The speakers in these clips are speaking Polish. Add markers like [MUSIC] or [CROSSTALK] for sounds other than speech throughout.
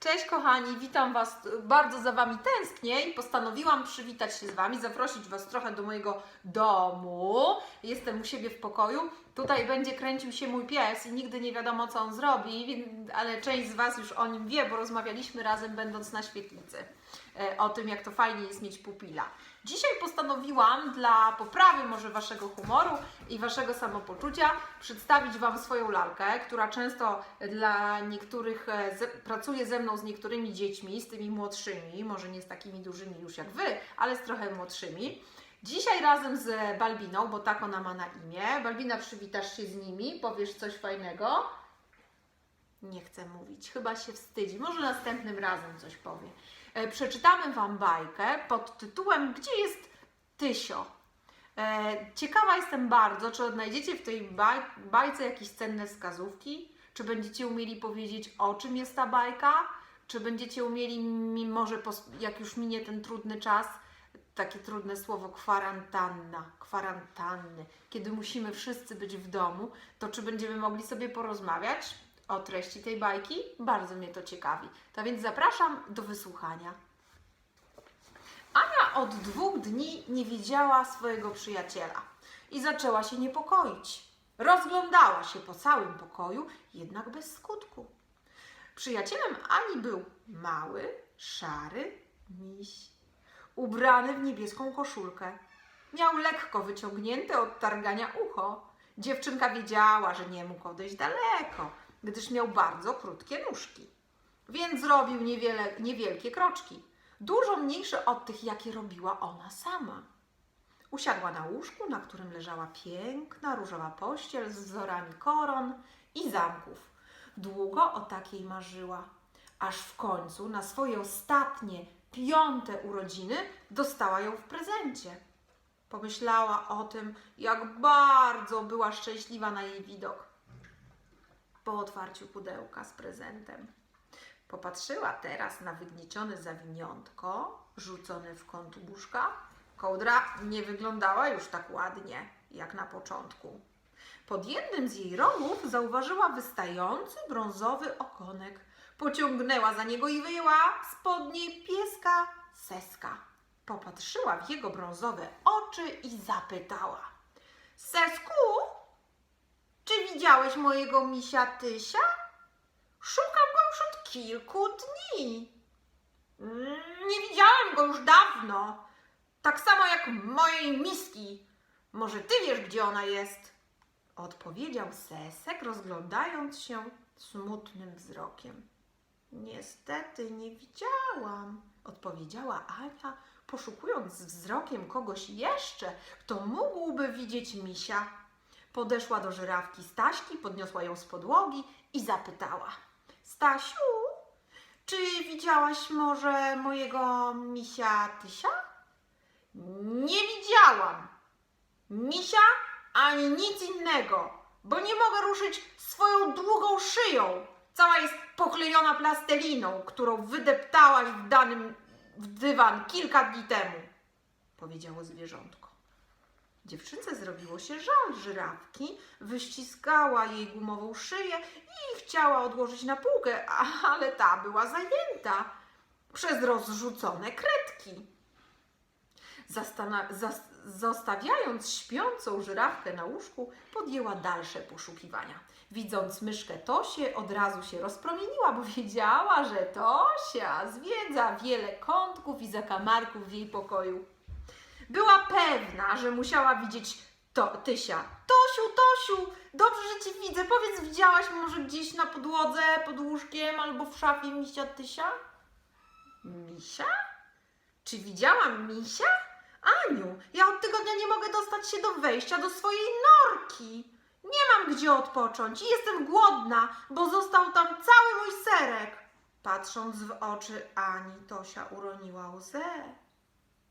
Cześć kochani, witam Was, bardzo za Wami tęsknię i postanowiłam przywitać się z Wami, zaprosić Was trochę do mojego domu. Jestem u siebie w pokoju. Tutaj będzie kręcił się mój pies i nigdy nie wiadomo co on zrobi, ale część z Was już o nim wie, bo rozmawialiśmy razem będąc na świetlicy o tym, jak to fajnie jest mieć pupila. Dzisiaj postanowiłam dla poprawy może Waszego humoru i Waszego samopoczucia przedstawić Wam swoją lalkę, która często dla niektórych e, pracuje ze mną z niektórymi dziećmi, z tymi młodszymi, może nie z takimi dużymi już jak Wy, ale z trochę młodszymi. Dzisiaj razem z Balbiną, bo tak ona ma na imię. Balbina, przywitasz się z nimi, powiesz coś fajnego. Nie chcę mówić, chyba się wstydzi. Może następnym razem coś powie. E, Przeczytamy Wam bajkę pod tytułem Gdzie jest Tysio? E, Ciekawa jestem bardzo, czy odnajdziecie w tej baj bajce jakieś cenne wskazówki? Czy będziecie umieli powiedzieć, o czym jest ta bajka? Czy będziecie umieli, mi może jak już minie ten trudny czas, takie trudne słowo kwarantanna, kwarantanny, kiedy musimy wszyscy być w domu, to czy będziemy mogli sobie porozmawiać o treści tej bajki? Bardzo mnie to ciekawi. To więc zapraszam do wysłuchania. Ania od dwóch dni nie widziała swojego przyjaciela i zaczęła się niepokoić. Rozglądała się po całym pokoju, jednak bez skutku. Przyjacielem Ani był mały, szary miś, ubrany w niebieską koszulkę. Miał lekko wyciągnięte od targania ucho. Dziewczynka wiedziała, że nie mógł odejść daleko, gdyż miał bardzo krótkie nóżki. Więc zrobił niewiele, niewielkie kroczki, dużo mniejsze od tych, jakie robiła ona sama. Usiadła na łóżku, na którym leżała piękna różowa pościel z wzorami koron i zamków. Długo o takiej marzyła, aż w końcu na swoje ostatnie, piąte urodziny dostała ją w prezencie. Pomyślała o tym, jak bardzo była szczęśliwa na jej widok. Po otwarciu pudełka z prezentem. Popatrzyła teraz na wygniecione zawiniątko rzucone w kąt łóżka. Kołdra nie wyglądała już tak ładnie jak na początku. Pod jednym z jej rogów zauważyła wystający brązowy okonek. Pociągnęła za niego i wyjęła spod niej pieska Seska. Popatrzyła w jego brązowe oczy i zapytała: Sesku, czy widziałeś mojego misia Tysia? Szukam go już od kilku dni. "Mm, Nie widziałem go już dawno. Tak samo jak mojej miski. Może ty wiesz, gdzie ona jest? Odpowiedział Sesek, rozglądając się smutnym wzrokiem. Niestety nie widziałam, odpowiedziała Ania, poszukując wzrokiem kogoś jeszcze, kto mógłby widzieć misia. Podeszła do żyrawki Staśki, podniosła ją z podłogi i zapytała: Stasiu, czy widziałaś może mojego misia Tysia? Nie widziałam. Misia ani nic innego, bo nie mogę ruszyć swoją długą szyją. Cała jest poklejona plasteliną, którą wydeptałaś w danym w dywan kilka dni temu, powiedziało zwierzątko. Dziewczynce zrobiło się żal żyrawki, wyściskała jej gumową szyję i chciała odłożyć na półkę, [LAUGHS] ale ta była zajęta przez rozrzucone kredki. Zastana- zas- zostawiając śpiącą żyrawkę na łóżku, podjęła dalsze poszukiwania. Widząc myszkę Tosię, od razu się rozpromieniła, bo wiedziała, że Tosia zwiedza wiele kątków i zakamarków w jej pokoju. Była pewna, że musiała widzieć to, Tysia. Tosiu, Tosiu, dobrze, że Cię widzę. Powiedz, widziałaś może gdzieś na podłodze, pod łóżkiem albo w szafie misia Tysia? Misia? Czy widziałam misia? Aniu, ja od tygodnia nie mogę dostać się do wejścia do swojej norki. Nie mam gdzie odpocząć i jestem głodna, bo został tam cały mój serek. Patrząc w oczy Ani, Tosia uroniła łzę.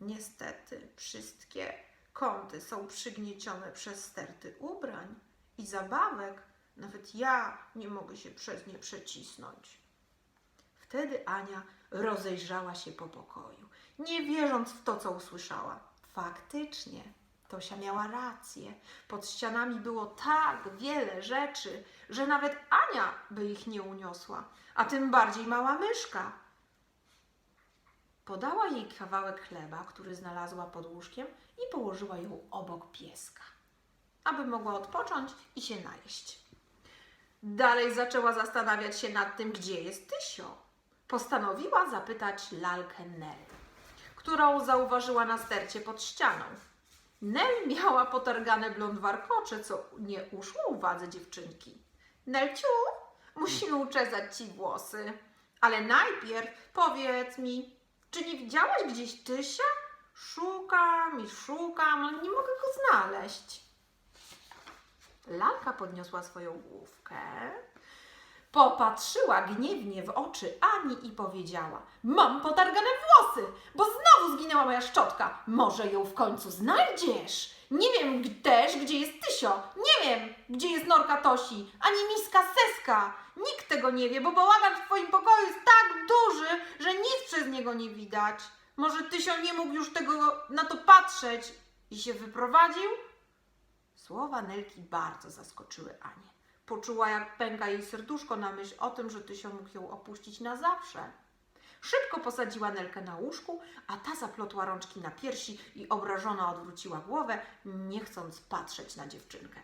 Niestety, wszystkie kąty są przygniecione przez sterty ubrań i zabawek. Nawet ja nie mogę się przez nie przecisnąć. Wtedy Ania rozejrzała się po pokoju, nie wierząc w to, co usłyszała. Faktycznie, Tosia miała rację. Pod ścianami było tak wiele rzeczy, że nawet Ania by ich nie uniosła, a tym bardziej mała myszka. Podała jej kawałek chleba, który znalazła pod łóżkiem i położyła ją obok pieska, aby mogła odpocząć i się najeść. Dalej zaczęła zastanawiać się nad tym, gdzie jest Tysio. Postanowiła zapytać lalkę Nel, którą zauważyła na stercie pod ścianą. Nel miała potargane blond warkocze, co nie uszło uwadze dziewczynki. Nelciu, musimy uczesać ci włosy. Ale najpierw powiedz mi, czy nie widziałaś gdzieś Tysia? Szukam i szukam, ale nie mogę go znaleźć. Lalka podniosła swoją główkę, popatrzyła gniewnie w oczy Ani i powiedziała: Mam potargane włosy, bo znowu zginęła moja szczotka. Może ją w końcu znajdziesz? Nie wiem też, gdzie jest Tysio. Nie wiem, gdzie jest Norka Tosi, ani Miska Seska. Nikt tego nie wie, bo bałagan w twoim pokoju jest tak duży, że nic przez niego nie widać. Może Tysio nie mógł już tego na to patrzeć i się wyprowadził? Słowa Nelki bardzo zaskoczyły Anię. Poczuła, jak pęka jej serduszko na myśl o tym, że Tysio mógł ją opuścić na zawsze. Szybko posadziła Nelkę na łóżku, a ta zaplotła rączki na piersi i obrażona odwróciła głowę, nie chcąc patrzeć na dziewczynkę.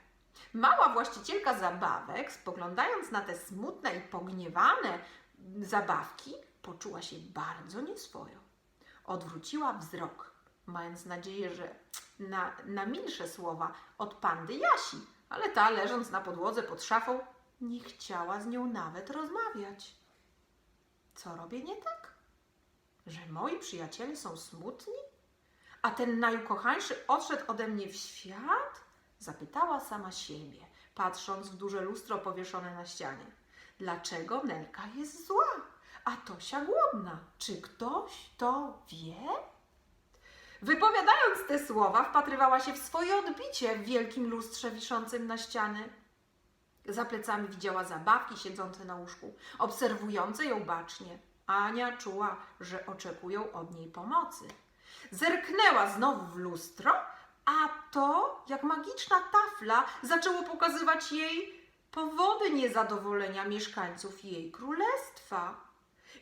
Mała właścicielka zabawek, spoglądając na te smutne i pogniewane zabawki, poczuła się bardzo nieswojo. Odwróciła wzrok, mając nadzieję, że na, na milsze słowa od pandy Jasi, ale ta, leżąc na podłodze pod szafą, nie chciała z nią nawet rozmawiać. Co robię nie tak? Że moi przyjaciele są smutni? A ten najukochańszy odszedł ode mnie w świat? Zapytała sama siebie, patrząc w duże lustro powieszone na ścianie. Dlaczego Nelka jest zła, a Tosia głodna? Czy ktoś to wie? Wypowiadając te słowa, wpatrywała się w swoje odbicie w wielkim lustrze wiszącym na ściany. Za plecami widziała zabawki siedzące na łóżku, obserwujące ją bacznie. Ania czuła, że oczekują od niej pomocy. Zerknęła znowu w lustro, a to, jak magiczna tafla, zaczęło pokazywać jej powody niezadowolenia mieszkańców jej królestwa.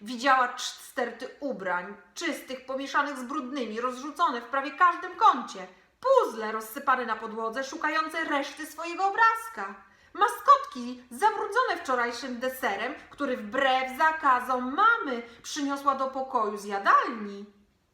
Widziała sterty ubrań, czystych, pomieszanych z brudnymi, rozrzucone w prawie każdym kącie. Puzzle rozsypane na podłodze, szukające reszty swojego obrazka. Maskotki zabrudzone wczorajszym deserem, który wbrew zakazom mamy przyniosła do pokoju z jadalni.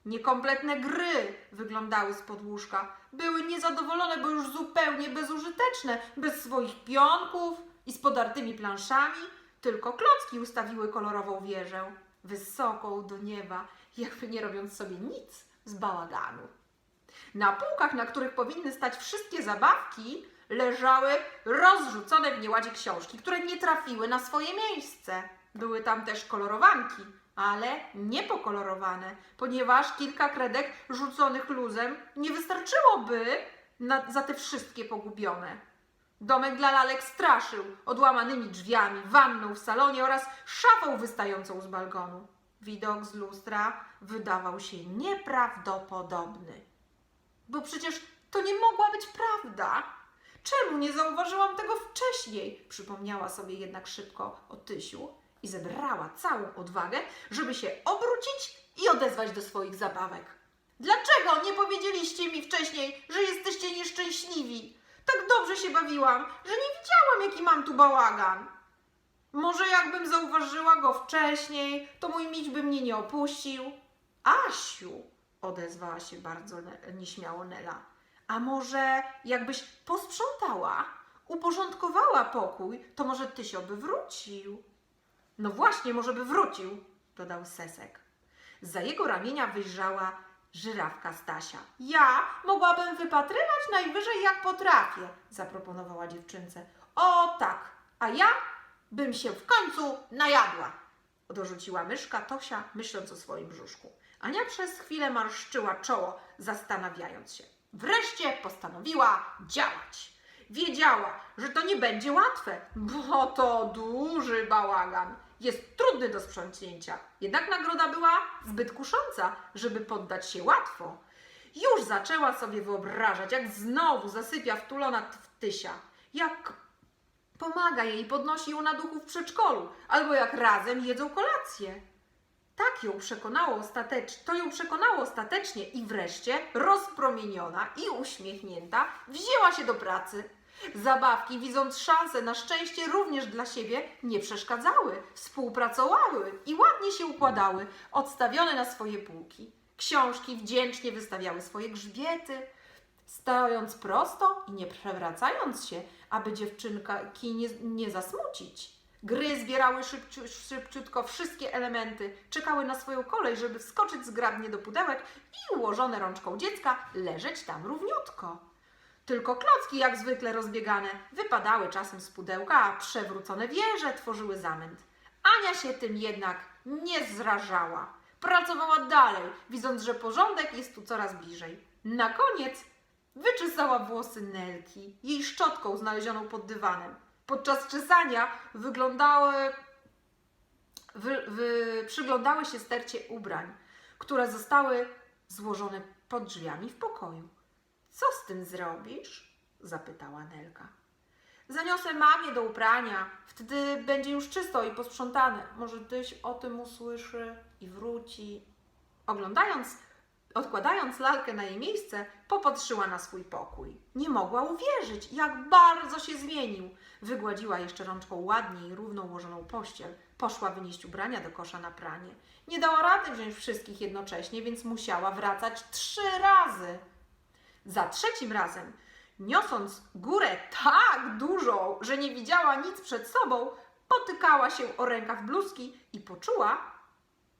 Niekompletne gry wyglądały z łóżka. Były niezadowolone, bo już zupełnie bezużyteczne, bez swoich pionków i z podartymi planszami. Tylko klocki ustawiły kolorową wieżę, wysoką do nieba, jakby nie robiąc sobie nic z bałaganu. Na półkach, na których powinny stać wszystkie zabawki, leżały rozrzucone w nieładzie książki, które nie trafiły na swoje miejsce. Były tam też kolorowanki, ale niepokolorowane, ponieważ kilka kredek rzuconych luzem nie wystarczyłoby na, za te wszystkie pogubione. Domek dla lalek straszył odłamanymi drzwiami, wanną w salonie oraz szafą wystającą z balkonu. Widok z lustra wydawał się nieprawdopodobny. Bo przecież to nie mogła być prawda. Czemu nie zauważyłam tego wcześniej? Przypomniała sobie jednak szybko o Tysiu i zebrała całą odwagę, żeby się obrócić i odezwać do swoich zabawek. Dlaczego nie powiedzieliście mi wcześniej, że jesteście nieszczęśliwi? Tak dobrze się bawiłam, że nie widziałam, jaki mam tu bałagan. Może jakbym zauważyła go wcześniej, to mój miś by mnie nie opuścił. Asiu, odezwała się bardzo nieśmiało Nela. A może jakbyś posprzątała, uporządkowała pokój, to może Tysio by wrócił. No właśnie, może by wrócił, dodał Sesek. Za jego ramienia wyjrzała żyrawka Stasia. Ja mogłabym wypatrywać najwyżej jak potrafię, zaproponowała dziewczynce. O tak, a ja bym się w końcu najadła, dorzuciła myszka Tosia, myśląc o swoim brzuszku. Ania przez chwilę marszczyła czoło, zastanawiając się. Wreszcie postanowiła działać. Wiedziała, że to nie będzie łatwe, bo to duży bałagan. Jest trudny do sprzątnięcia. Jednak nagroda była zbyt kusząca, żeby poddać się łatwo. Już zaczęła sobie wyobrażać, jak znowu zasypia wtulona w Tysia, jak pomaga jej i podnosi ją na duchu w przedszkolu, albo jak razem jedzą kolację. Tak ją przekonało ostatecznie, to ją przekonało ostatecznie i wreszcie rozpromieniona i uśmiechnięta wzięła się do pracy. Zabawki, widząc szansę na szczęście również dla siebie, nie przeszkadzały, współpracowały i ładnie się układały, odstawione na swoje półki. Książki wdzięcznie wystawiały swoje grzbiety, stojąc prosto i nie przewracając się, aby dziewczynki nie, nie zasmucić. Gry zbierały szybciu, szybciutko wszystkie elementy, czekały na swoją kolej, żeby wskoczyć zgrabnie do pudełek i ułożone rączką dziecka leżeć tam równiutko. Tylko klocki, jak zwykle rozbiegane, wypadały czasem z pudełka, a przewrócone wieże tworzyły zamęt. Ania się tym jednak nie zrażała. Pracowała dalej, widząc, że porządek jest tu coraz bliżej. Na koniec wyczesała włosy Nelki, jej szczotką znalezioną pod dywanem. Podczas czesania wyglądały, wy, wy, przyglądały się stercie ubrań, które zostały złożone pod drzwiami w pokoju. Co z tym zrobisz? zapytała Nelka. Zaniosę mamie do uprania, wtedy będzie już czysto i posprzątane. Może tyś o tym usłyszy i wróci. Oglądając, odkładając lalkę na jej miejsce, popatrzyła na swój pokój. Nie mogła uwierzyć, jak bardzo się zmienił. Wygładziła jeszcze rączką ładnie i równo ułożoną pościel. Poszła wynieść ubrania do kosza na pranie. Nie dała rady wziąć wszystkich jednocześnie, więc musiała wracać trzy razy. Za trzecim razem, niosąc górę tak dużą, że nie widziała nic przed sobą, potykała się o rękaw bluzki i poczuła,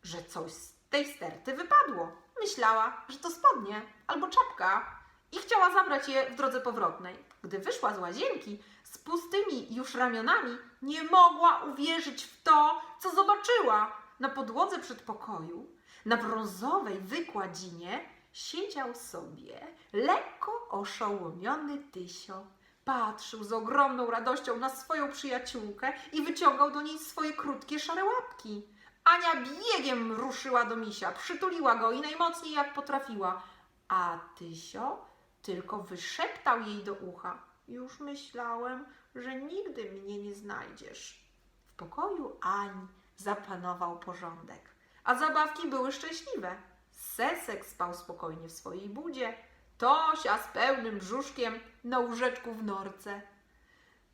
że coś z tej sterty wypadło. Myślała, że to spodnie albo czapka i chciała zabrać je w drodze powrotnej. Gdy wyszła z łazienki z pustymi już ramionami, nie mogła uwierzyć w to, co zobaczyła. Na podłodze przedpokoju, na brązowej wykładzinie, siedział sobie lekko oszołomiony Tysio. Patrzył z ogromną radością na swoją przyjaciółkę i wyciągał do niej swoje krótkie szare łapki. Ania biegiem ruszyła do misia, przytuliła go i najmocniej jak potrafiła, a Tysio tylko wyszeptał jej do ucha. Już myślałem, że nigdy mnie nie znajdziesz. W pokoju Ani zapanował porządek, a zabawki były szczęśliwe. Sesek spał spokojnie w swojej budzie, Tosia z pełnym brzuszkiem na łóżeczku w norce.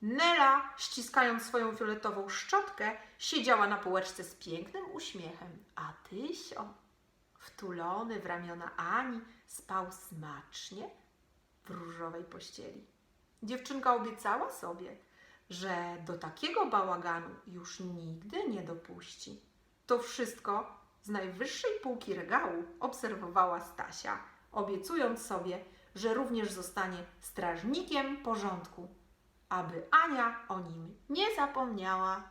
Nela, ściskając swoją fioletową szczotkę, siedziała na półeczce z pięknym uśmiechem, a Tysio, wtulony w ramiona Ani, spał smacznie w różowej pościeli. Dziewczynka obiecała sobie, że do takiego bałaganu już nigdy nie dopuści. To wszystko z najwyższej półki regału obserwowała Stasia, obiecując sobie, że również zostanie strażnikiem porządku, aby Ania o nim nie zapomniała.